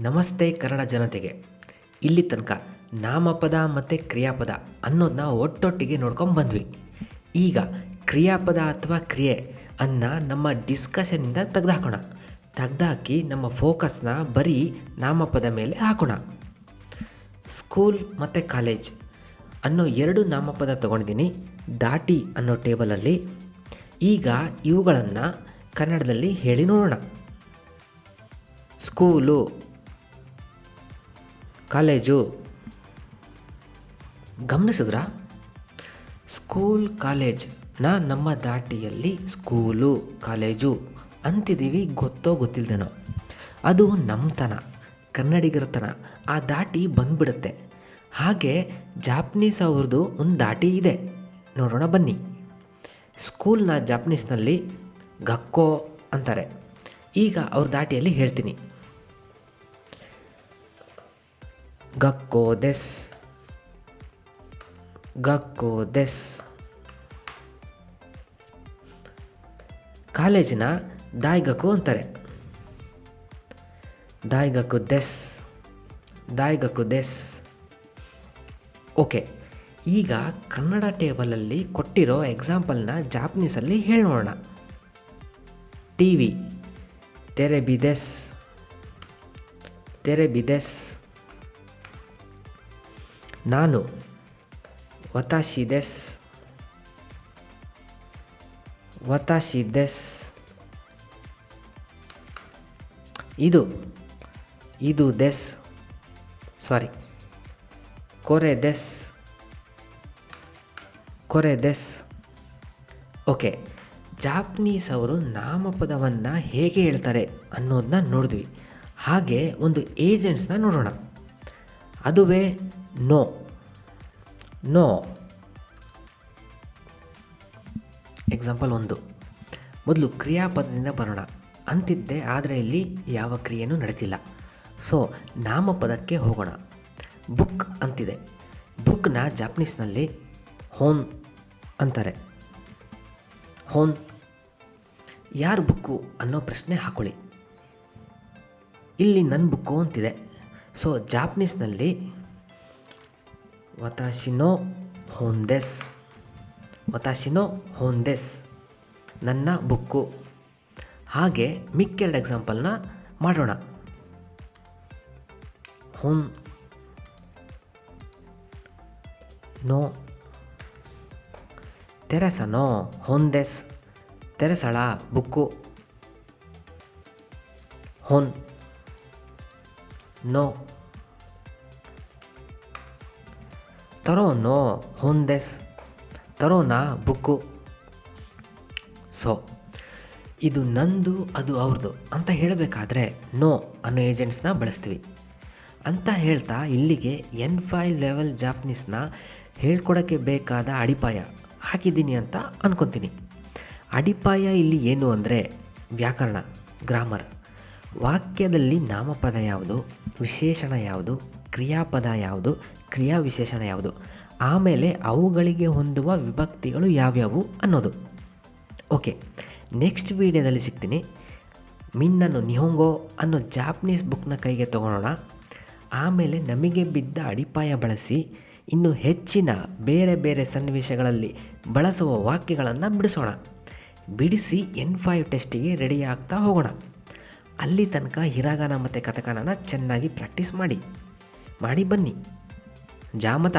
ನಮಸ್ತೆ ಕನ್ನಡ ಜನತೆಗೆ. ಇಲ್ಲಿ ತನಕ ನಾಮಪದ ಮತ್ತು ಕ್ರಿಯಾಪದ ಅನ್ನೋದನ್ನ ಒಟ್ಟೊಟ್ಟಿಗೆ ನೋಡ್ಕೊಂಡು ಬಂದ್ವಿ. ಈಗ ಕ್ರಿಯಾಪದ ಅಥವಾ ಕ್ರಿಯೆ ಅನ್ನ ನಮ್ಮ ಡಿಸ್ಕಷನಿಂದ ತೆಗೆದುಹಾಕೋಣ ತೆಗ್ದುಹಾಕಿ ನಮ್ಮ ಫೋಕಸ್ನ ಬರೀ ನಾಮಪದ ಮೇಲೆ ಹಾಕೋಣ. ಸ್ಕೂಲ್ ಮತ್ತು ಕಾಲೇಜ್ ಅನ್ನೋ ಎರಡು ನಾಮಪದ ತೊಗೊಂಡಿದ್ದೀನಿ ದಾಟಿ ಅನ್ನೋ ಟೇಬಲಲ್ಲಿ ಈಗ ಇವುಗಳನ್ನು ಕನ್ನಡದಲ್ಲಿ ಹೇಳಿ ನೋಡೋಣ. School college. ಗಮನಿಸಿದ್ರಾ? ಸ್ಕೂಲ್, ಕಾಲೇಜ್, ನಾ ನಮ್ಮ ದಾಟಿಯಲ್ಲಿ ಸ್ಕೂಲು, ಕಾಲೇಜು ಅಂತಿದ್ದೀವಿ, ಗೊತ್ತೋ ಗೊತ್ತಿಲ್ದೇನೋ. ಅದು ನಮ್ಮತನ ಕನ್ನಡಿಗರತನ ಆ ದಾಟಿ ಬಂದ್ಬಿಡುತ್ತೆ. ಹಾಗೆ ಜಾಪನೀಸ್ ಅವ್ರದ್ದು ಒಂದು ದಾಟಿ ಇದೆ. ನೋಡೋಣ, ಬನ್ನಿ. ಸ್ಕೂಲ್ನ ಜಾಪನೀಸ್ನಲ್ಲಿ ಗಕ್ಕೋ ಅಂತಾರೆ. ಈಗ ಅವ್ರ ದಾಟಿಯಲ್ಲಿ ಹೇಳ್ತೀನಿ. ಗಕ್ಕೋ ದೆಸ್ ಗಕ್ಕೋ ದೆಸ್ ಕಾಲೇಜಿನ ದಾಯ್ಗಕ್ಕು ಅಂತಾರೆ ದಾಯ್ಗಕ್ಕು ದೆಸ್ ದಾಯ್ಗಕ್ಕು ದೆಸ್ ಓಕೆ ಈಗ ಕನ್ನಡ ಟೇಬಲಲ್ಲಿ ಕೊಟ್ಟಿರೋ ಎಕ್ಸಾಂಪಲ್ನ ಜಾಪನೀಸಲ್ಲಿ ಹೇಳೋಣ ಟಿ ವಿ ತೆರೆ ಬಿದೆಸ್ ತೆರೆ ಬಿದೆಸ್ ನಾನು ವತಾಶಿದೆಸ್ ವತಾಶಿದೆಸ್ ಇದು ಇದು ದೆಸ್. ಸಾರಿ, ಕೊರೆ ದೆಸ್. ಕೊರೆ ದೆಸ್. ಓಕೆ, ಜಾಪನೀಸ್ ಅವರು ನಾಮಪದವನ್ನು ಹೇಗೆ ಹೇಳ್ತಾರೆ ಅನ್ನೋದನ್ನ ನೋಡಿದ್ವಿ. ಹಾಗೆ ಒಂದು ಏಜೆಂಟ್ಸ್ನ ನೋಡೋಣ. ಅದುವೇ ನೋ ನೋ ಎಕ್ಸಾಂಪಲ್ ಒಂದು. ಮೊದಲು ಕ್ರಿಯಾಪದದಿಂದ ಬರೋಣ. ಅಂತಿದ್ದೆ, ಆದರೆ ಇಲ್ಲಿ ಯಾವ ಕ್ರಿಯೆಯೂ ನಡೀತಿಲ್ಲ. ಸೊ ನಾಮಪದಕ್ಕೆ ಹೋಗೋಣ. ಬುಕ್ ಅಂತಿದೆ. ಬುಕ್ನ ಜಾಪನೀಸ್ನಲ್ಲಿ ಹೋನ್ ಅಂತಾರೆ. ಹೋನ್ ಯಾರು ಬುಕ್ಕು ಅನ್ನೋ ಪ್ರಶ್ನೆ ಹಾಕೊಳ್ಳಿ. ಇಲ್ಲಿ ನನ್ನ ಬುಕ್ಕು ಅಂತಿದೆ. ಸೊ ಜಾಪನೀಸ್ನಲ್ಲಿ ವತಾಶಿನೋ ಹೋಂದೆಸ್ ವತಾಶಿನೋ ಹೋಂದೆಸ್ ನನ್ನ ಬುಕ್ಕು. ಹಾಗೆ ಮಿಕ್ಕೆರಡು ಎಕ್ಸಾಂಪಲ್ನ ಮಾಡೋಣ. ಹೋನ್ ನೋ. ತೆರೆಸನೋ. ಹೊಂದೆಸ್ ತೆರೆಸಳ ಬುಕ್ಕು. ಹೊನ್. ನೋ. ತರೋನೋ ಹೊಂದೆಸ್ ತರೋನಾ ಬುಕ್ಕು ಸೊ, ಇದು ನಂದು, ಅದು ಅವ್ರದ್ದು ಅಂತ ಹೇಳಬೇಕಾದ್ರೆ ನೋ ಅನ್ನೋ ಏಜೆಂಟ್ಸ್ನ ಬಳಸ್ತೀವಿ. ಅಂತ ಹೇಳ್ತಾ ಇಲ್ಲಿಗೆ ಎನ್ ಫೈ ಲೆವೆಲ್ ಜಾಪನೀಸ್ನ ಹೇಳ್ಕೊಡೋಕ್ಕೆ ಬೇಕಾದ ಅಡಿಪಾಯ ಹಾಕಿದ್ದೀನಿ ಅಂತ ಅನ್ಕೊತೀನಿ. ಅಡಿಪಾಯ ಇಲ್ಲಿ ಏನು ಅಂದರೆ ವ್ಯಾಕರಣ ಗ್ರಾಮರ್ ವಾಕ್ಯದಲ್ಲಿ ನಾಮಪದ ಯಾವುದು, ವಿಶೇಷಣ ಯಾವುದು, ಕ್ರಿಯಾಪದ ಯಾವುದು ಕ್ರಿಯಾ ವಿಶೇಷಣ ಯಾವುದು? ಆಮೇಲೆ ಅವುಗಳಿಗೆ ಹೊಂದುವ ವಿಭಕ್ತಿಗಳು ಯಾವ್ಯಾವು ಅನ್ನೋದು. ಓಕೆ, ನೆಕ್ಸ್ಟ್ ವೀಡಿಯೋದಲ್ಲಿ ಸಿಗ್ತೀನಿ. ಮಿನ್ನನ್ನು ನಿಹೊಂಗೋ ಅನ್ನೋ ಜಾಪನೀಸ್ ಬುಕ್ನ ಕೈಗೆ ತಗೊಳ್ಳೋಣ. ಆಮೇಲೆ ನಮಗೆ ಬಿದ್ದ ಅಡಿಪಾಯ ಬಳಸಿ, ಇನ್ನು ಹೆಚ್ಚಿನ ಬೇರೆ ಬೇರೆ ಸನ್ನಿವೇಶಗಳಲ್ಲಿ ಬಳಸುವ ವಾಕ್ಯಗಳನ್ನು ಬಿಡಿಸೋಣ. ಬಿಡಿಸಿ ಎನ್ ಫೈವ್ ಟೆಸ್ಟಿಗೆ ರೆಡಿ ಆಗ್ತಾ ಹೋಗೋಣ. ಅಲ್ಲಿ ತನಕ ಹಿರಾಗಾನ ಮತ್ತು ಕಥಕನನ ಚೆನ್ನಾಗಿ ಪ್ರಾಕ್ಟೀಸ್ ಮಾಡಿ. ಮಾಡಿ ಬನ್ನಿ. ಜಾಮತ